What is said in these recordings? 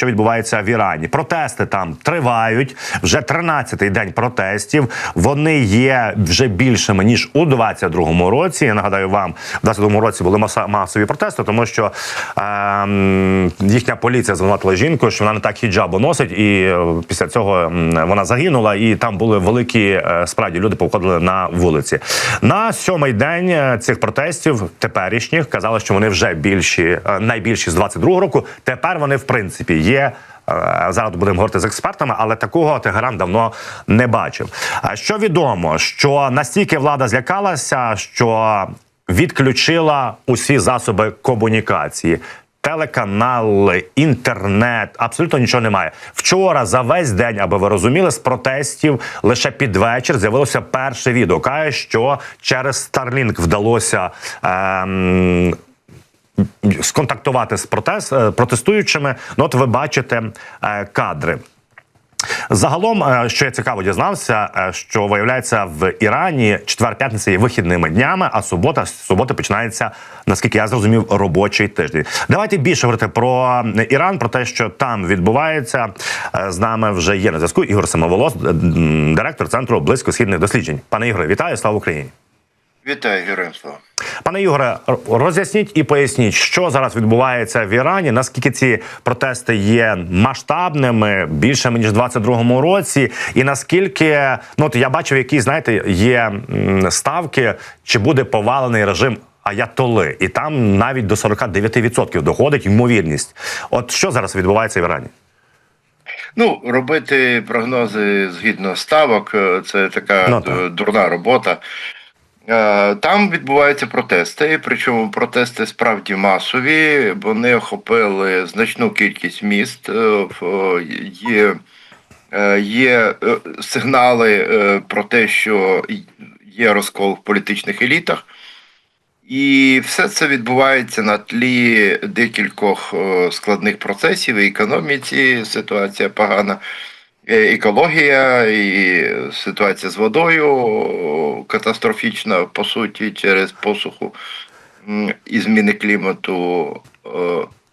що відбувається в Ірані. Протести там тривають вже 13-й день протестів. Вони є вже більшими ніж у 22-му році. Я нагадаю вам, в 22-му році були масові протести, тому що ем, їхня поліція звинуватила жінку, що вона не так хіджабу носить, і е, після цього вона загинула. І там були великі е, справді люди повходили на вулиці. На сьомий день е, цих протестів теперішніх казали, що вони вже більші, е, найбільші з 22-го року. Тепер вони в принципі є. Е, Зараз будемо говорити з експертами, але такого Тегеран давно не бачив. А Що відомо, що настільки влада злякалася, що відключила усі засоби комунікації. Телеканали, інтернет, абсолютно нічого немає. Вчора за весь день, аби ви розуміли, з протестів лише під вечір з'явилося перше відео. Каже, що через Starlink вдалося ем, сконтактувати з протест, е, протестуючими. Ну, от ви бачите е, кадри. Загалом, е, що я цікаво дізнався, що виявляється в Ірані четвер п'ятниця є вихідними днями, а субота з суботи починається, наскільки я зрозумів, робочий тиждень. Давайте більше говорити про Іран, про те, що там відбувається. З нами вже є на зв'язку Ігор Самоволос, директор центру близькосхідних досліджень. Пане Ігоре, вітаю, слава Україні. Вітаю, героям слава. Пане Ігоре, роз'ясніть і поясніть, що зараз відбувається в Ірані. Наскільки ці протести є масштабними, більшими ніж в 22-му році, і наскільки ну от я бачив, які знаєте, є ставки, чи буде повалений режим. Аятоли, і там навіть до 49% доходить ймовірність. От що зараз відбувається в Ірані? Ну, робити прогнози згідно ставок е, це така Ну, так. дурна робота. Е, Там відбуваються протести, причому протести справді масові. Вони охопили значну кількість міст. Е, Є, е, є е, сигнали про те, що є розкол в політичних елітах. І все це відбувається на тлі декількох складних процесів і економіці. Ситуація погана, екологія, і ситуація з водою катастрофічна, по суті, через посуху і зміни клімату. Е,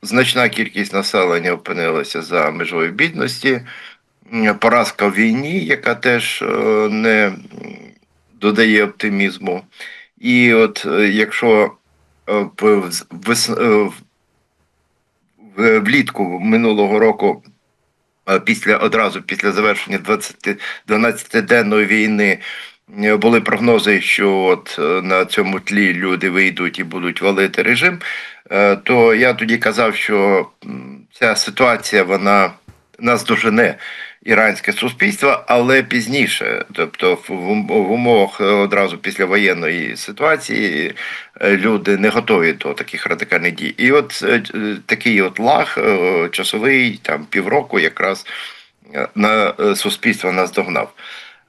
Значна кількість населення опинилася за межою бідності. Поразка в війні, яка теж е, не додає оптимізму. І от е, якщо е, е, влітку минулого року, е, після одразу після завершення 20 12-денної війни, е, були прогнози, що от е, на цьому тлі люди вийдуть і будуть валити режим, е, то я тоді казав, що ця ситуація вона нас дожене іранське суспільство, але пізніше, тобто в, умовах одразу після воєнної ситуації люди не готові до таких радикальних дій. І от е, е, такий от лаг е, часовий, там півроку, якраз е, на е, суспільство нас догнав.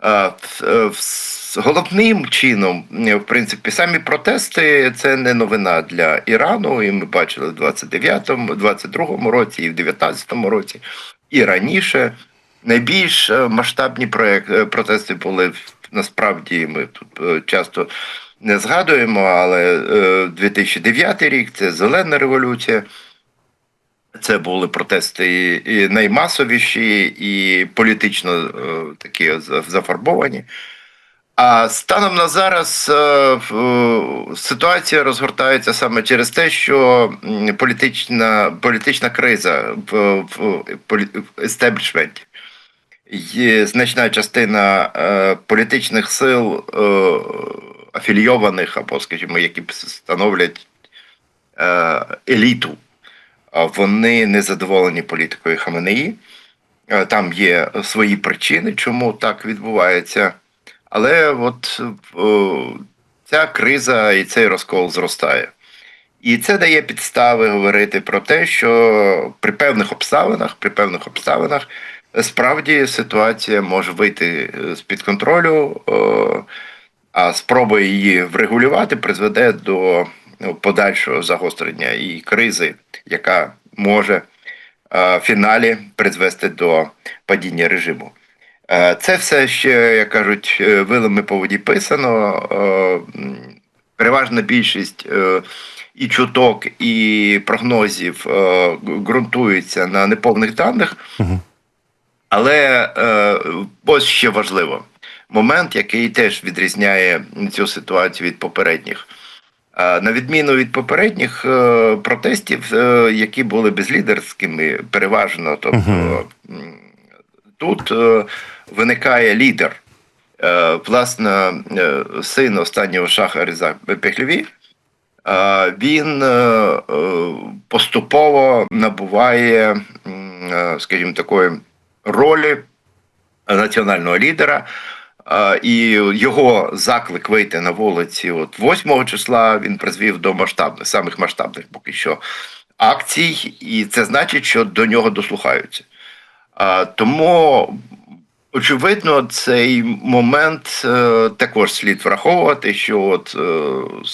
А, в- е, в- Головним чином, е, в принципі, самі протести це не новина для Ірану, і ми бачили в 29-му, 22-му році, і в 19-му році, і раніше. Найбільш е, масштабні проект, е, протести були насправді. Ми тут е, часто не згадуємо, але е, 2009 рік це зелена революція. Це були протести і- наймасовіші, і політично е, такі зафарбовані. А станом на зараз е, ситуація розгортається саме через те, що політична, політична криза в, естеблішменті. Є значна частина е, політичних сил е, афілійованих, або, скажімо, які становлять е, еліту. Вони не задоволені політикою Хаменеї. Е, Там є свої причини, чому так відбувається. Але от ця криза і цей розкол зростає. І це дає підстави говорити про те, що при певних обставинах, при певних обставинах, е, справді ситуація може вийти е, з-під контролю, а спроба її врегулювати призведе до ну, подальшого загострення і кризи, яка може е, в фіналі призвести до падіння режиму. Е, Це все ще, як кажуть, е, вилами по воді писано. Переважна більшість і чуток, і прогнозів ґрунтуються на неповних даних. Але е, ось ще важливо момент, який теж відрізняє цю ситуацію від попередніх. На відміну від попередніх е, протестів, е, які були безлідерськими, переважно, тобто м, тут е, виникає лідер. Власне, син останнього шаха Різа Пехлєві, він поступово набуває, скажімо, такої ролі національного лідера. І його заклик вийти на вулиці от 8 числа він призвів до масштабних, самих масштабних поки що акцій, і це значить, що до нього дослухаються. Тому, очевидно, цей момент е, також слід враховувати, що от е,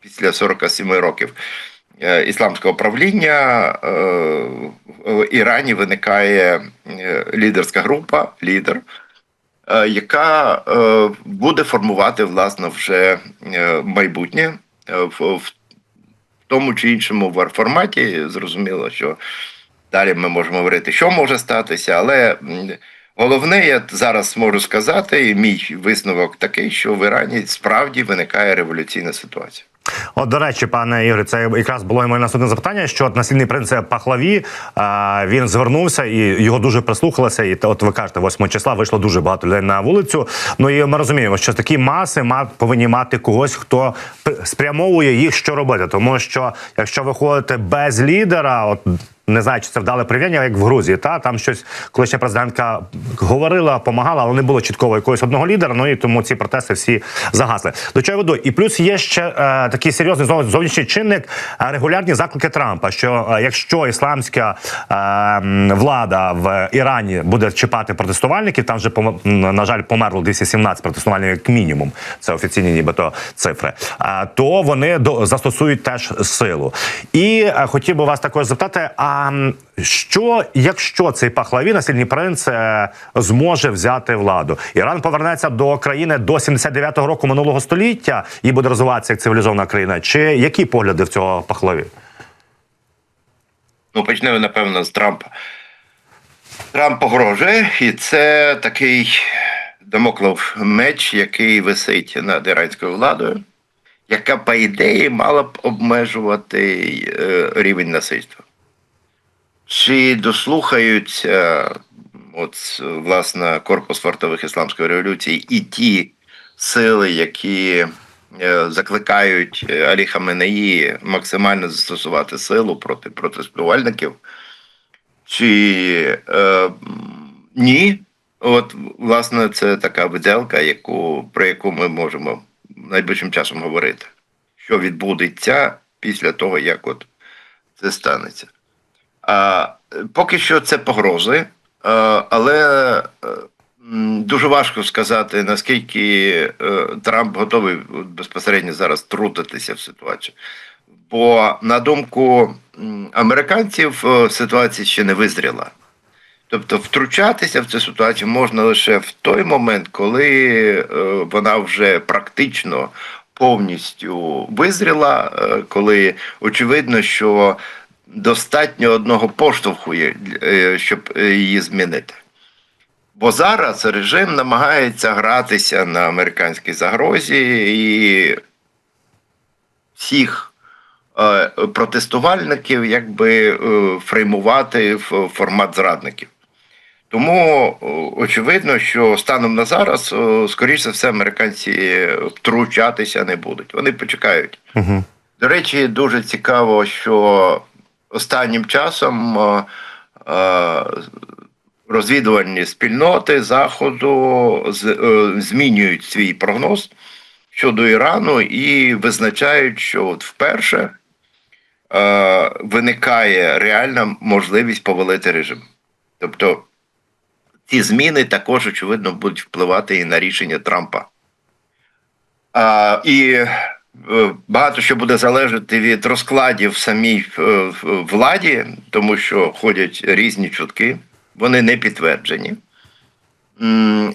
після 47 років е, ісламського правління в Ірані виникає лідерська група, лідер, яка е, буде формувати власне вже е, майбутнє е, в, тому чи іншому форматі. Зрозуміло, що далі ми можемо говорити, що може статися, але головне, я зараз можу сказати, і мій висновок такий, що в Ірані справді виникає революційна ситуація. От, до речі, пане Ігорі, це якраз було і моє наступне запитання. Що от наслідний принц Пахлаві він звернувся і його дуже прислухалися. І от ви кажете, 8 числа вийшло дуже багато людей на вулицю. Ну і ми розуміємо, що такі маси ма- повинні мати когось, хто спрямовує їх, що робити. Тому що якщо ви ходите без лідера, от. Не знаю, чи це вдале порівняння, як в Грузії. Та там щось колишня президентка говорила, помагала, але не було чіткого якогось одного лідера. Ну і тому ці протести всі загасли. До чого веду? І плюс є ще е, такий серйозний зов- зовнішній чинник е, регулярні заклики Трампа. Що е, якщо ісламська е, влада в Ірані буде чіпати протестувальників, там вже на жаль померло 217 протестувальників як мінімум. Це офіційні, нібито цифри. е, то вони до застосують теж силу. І е, хотів би вас також запитати: а м, що, якщо цей пахлаві, насильний принц, е, зможе взяти владу? Іран повернеться до країни до 79-го року минулого століття і буде розвиватися як цивілізована країна? Чи які погляди в цього пахлаві? Ну, почнемо, напевно, з Трампа. Трамп погрожує, і це такий домоклов меч, який висить над іранською владою, яка, по ідеї, мала б обмежувати е, рівень насильства. Чи дослухаються от, власне, корпус вартових ісламської революції і ті сили, які е, закликають е, Алі Хаменеї максимально застосувати силу проти протестувальників? Чи е, ні? От, власне, це така виделка, яку, про яку ми можемо найближчим часом говорити. Що відбудеться після того, як от це станеться. Поки що це погрози, е, але е, дуже важко сказати, наскільки е, Трамп готовий безпосередньо зараз трутитися в ситуацію. Бо, на думку американців, ситуація ще не визріла. Тобто втручатися в цю ситуацію можна лише в той момент, коли вона вже практично повністю визріла, коли очевидно, що достатньо одного поштовху, е, щоб е, її змінити. Бо зараз режим намагається гратися на американській загрозі і всіх е, протестувальників якби фреймувати в формат зрадників. Тому очевидно, що станом на зараз, о, скоріш за все, американці втручатися не будуть. Вони почекають. Угу. До речі, дуже цікаво, що останнім часом е, е, розвідувальні спільноти Заходу е, змінюють свій прогноз щодо Ірану і визначають, що от вперше виникає реальна можливість повалити режим. Тобто ці зміни також, очевидно, будуть впливати і на рішення Трампа. А, і багато що буде залежати від розкладів в самій е, владі, тому що ходять різні чутки, вони не підтверджені.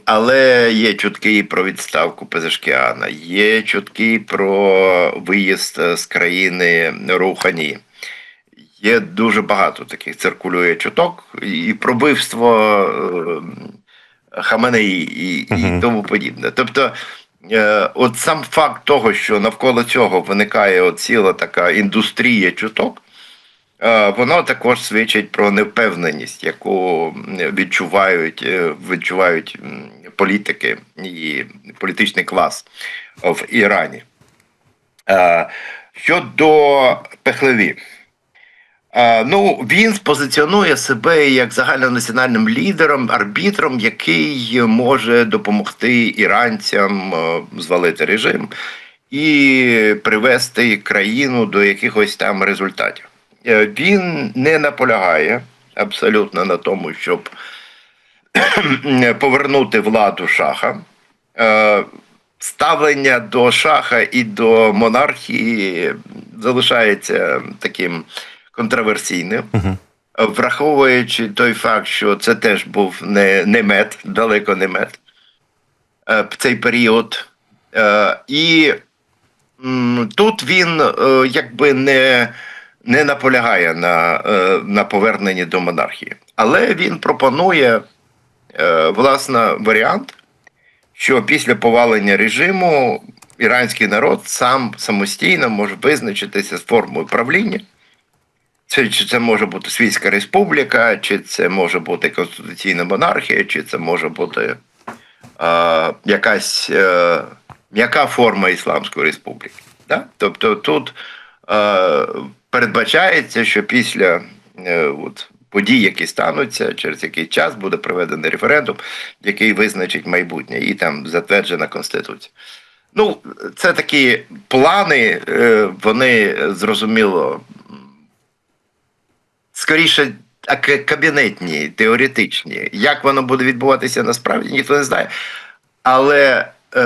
Але є чутки і про відставку Пезешкіана, є чутки про виїзд е, з країни Рухані. Є дуже багато таких циркулює чуток, і про вбивство е, Хаменеї і, і тому подібне. Тобто, е, от сам факт того, що навколо цього виникає от ціла така індустрія чуток, е, воно також свідчить про невпевненість, яку відчувають, е, відчувають політики і політичний клас в Ірані. Е, Щодо Пехлеві. Е, Ну, він позиціонує себе як загальнонаціональним лідером, арбітром, який може допомогти іранцям е, звалити режим і привести країну до якихось там результатів. Е, Він не наполягає абсолютно на тому, щоб повернути владу шаха. Ставлення до шаха і до монархії залишається таким контроверсійним, Мгм. враховуючи той факт, що це теж був не, не мед, далеко не мед е, в цей період. Е, І тут він е, якби не, не наполягає на, на поверненні до монархії. Але він пропонує власне варіант, що після повалення режиму іранський народ сам самостійно може визначитися з формою правління. Це, чи це може бути Свійська республіка, чи це може бути конституційна монархія, чи це може бути е, якась е, м'яка форма Ісламської республіки. Да? Тобто тут е, передбачається, що після е, от, подій, які стануться, через який час буде проведений референдум, який визначить майбутнє, і там затверджена Конституція. Ну, це такі плани, е, вони зрозуміло скоріше кабінетні, теоретичні. Як воно буде відбуватися насправді, ніхто не знає. Але е,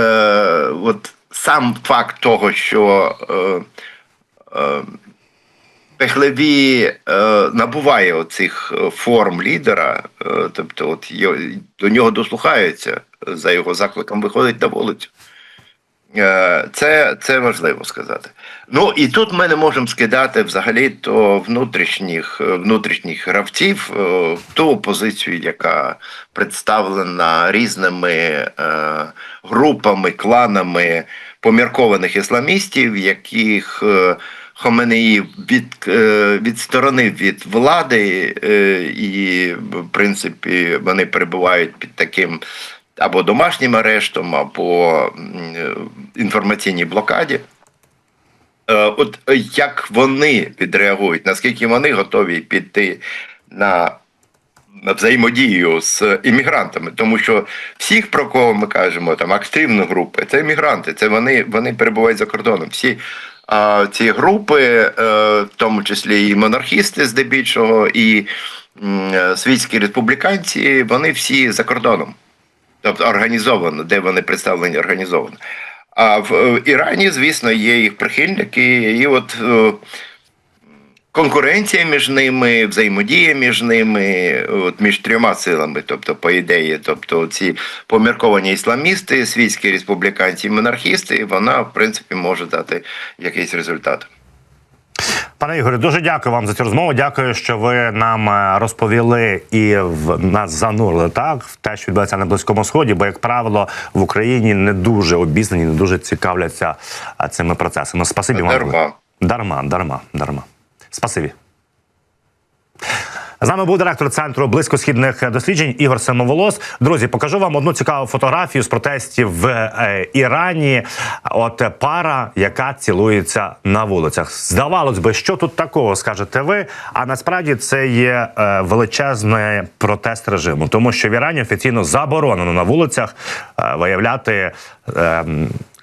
от сам факт того, що е, е, Пехлеві е, набуває оцих е, форм лідера, е, тобто от до нього дослухаються за його закликом, виходить на вулицю. Е, Це, це важливо сказати. Ну і тут ми не можемо скидати взагалі то внутрішніх, е, внутрішніх гравців е, ту опозицію, яка представлена різними групами, кланами поміркованих ісламістів, яких е, Хоменеї від, відсторонив від влади, і, в принципі, вони перебувають під таким або домашнім арештом, або інформаційній блокаді. Е, От е, як вони відреагують, наскільки вони готові піти на, взаємодію з іммігрантами, тому що всіх, про кого ми кажемо, там активні групи, це іммігранти, це вони, вони перебувають за кордоном. Всі а, ці групи, е, в тому числі і монархісти, здебільшого, і світські республіканці, вони всі за кордоном. Тобто організовано, де вони представлені організовано. А в е, Ірані, звісно, є їх прихильники, і от е, конкуренція між ними, взаємодія між ними, от між трьома силами, тобто, по ідеї, тобто ці помірковані ісламісти, світські республіканці і монархісти, вона, в принципі, може дати якийсь результат. Пане Ігоре, дуже дякую вам за цю розмову. Дякую, що ви нам е, розповіли і в нас занурили так в те, що відбувається на близькому сході. Бо, як правило, в Україні не дуже обізнані, не дуже цікавляться цими процесами. Спасибі вам. Дарма. Дарма, дарма, дарма. Спасибі. З нами був директор центру близькосхідних досліджень Ігор Семоволос. Друзі, покажу вам одну цікаву фотографію з протестів в е, Ірані. От пара, яка цілується на вулицях. Здавалось би, що тут такого скажете ви? А насправді це є е, величезний протест режиму, тому що в Ірані офіційно заборонено на вулицях е, виявляти.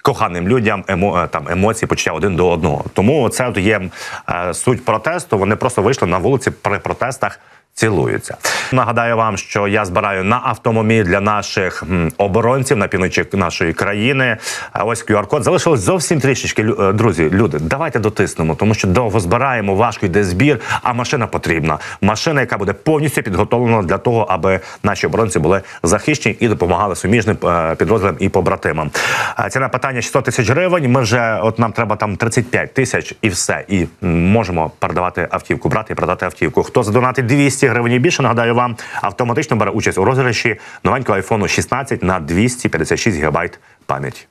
Коханим людям емо, е, там емоції почуття один до одного. Тому це от є е, суть протесту. Вони просто вийшли на вулиці при протестах цілуються. Нагадаю вам, що я збираю на автомобіль для наших оборонців на півночі нашої країни. Ось QR-код залишилось зовсім трішечки. Е, Друзі, люди, давайте дотиснемо, тому що довго збираємо, важко йде збір, а машина потрібна. Машина, яка буде повністю підготовлена для того, аби наші оборонці були захищені і допомагали суміжним е, підрозділам і побратимам. Е, Ціна питання 600 тисяч гривень. Ми вже от нам треба там 35 тисяч і все. І можемо передавати автівку, брати і продати автівку. Хто задонатить 200 гривень і більше, нагадаю вам, автоматично бере участь у розіграші новенького айфону 16 на 256 гігабайт пам'яті.